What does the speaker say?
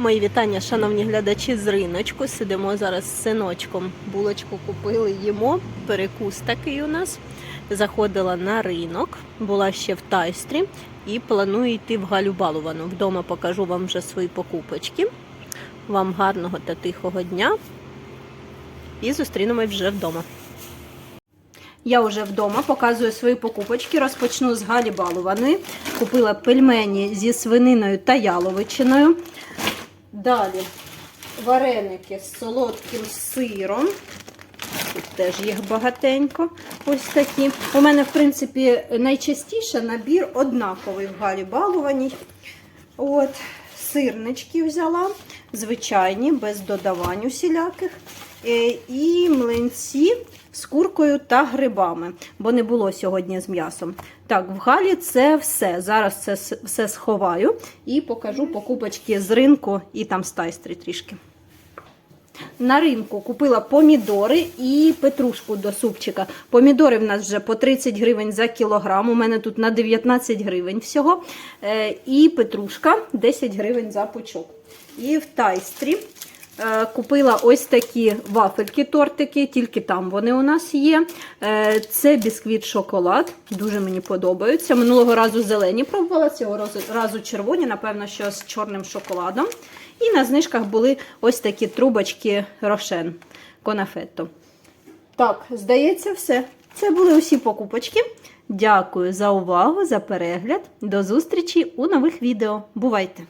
Мої вітання, шановні глядачі з риночку. Сидимо зараз з синочком. Булочку купили, їмо. Перекус такий у нас. Заходила на ринок, була ще в тайстрі і планую йти в Галю Балувану. Вдома покажу вам вже свої покупочки. Вам гарного та тихого дня. І зустрінемось вже вдома. Я вже вдома показую свої покупочки. Розпочну з Галі Балуваної. Купила пельмені зі свининою та яловичиною. Далі вареники з солодким сиром. Тут теж їх багатенько. Ось такі. У мене, в принципі, найчастіше набір однаковий в Галі Балуваній. От, сирнички взяла, звичайні, без додавань усіляких. Е, І млинці з куркою та грибами, бо не було сьогодні з м'ясом. Так, в Галі це все. Зараз це все сховаю і покажу покупочки з ринку і там з тайстри трішки. На ринку купила помідори і петрушку до супчика. Помідори в нас вже по 30 гривень за кілограм. У мене тут на 19 гривень всього. Е, І петрушка 10 гривень за пучок. І в тайстрі купила ось такі вафельки, тортики, тільки там вони у нас є. Е, Це бісквіт шоколад. Дуже мені подобаються. Минулого разу зелені пробувала, цього разу червоні, напевно, що з чорним шоколадом. І на знижках були ось такі трубочки рошен конафетто. Так, здається, все. Це були усі покупочки. Дякую за увагу, за перегляд. До зустрічі у нових відео. Бувайте!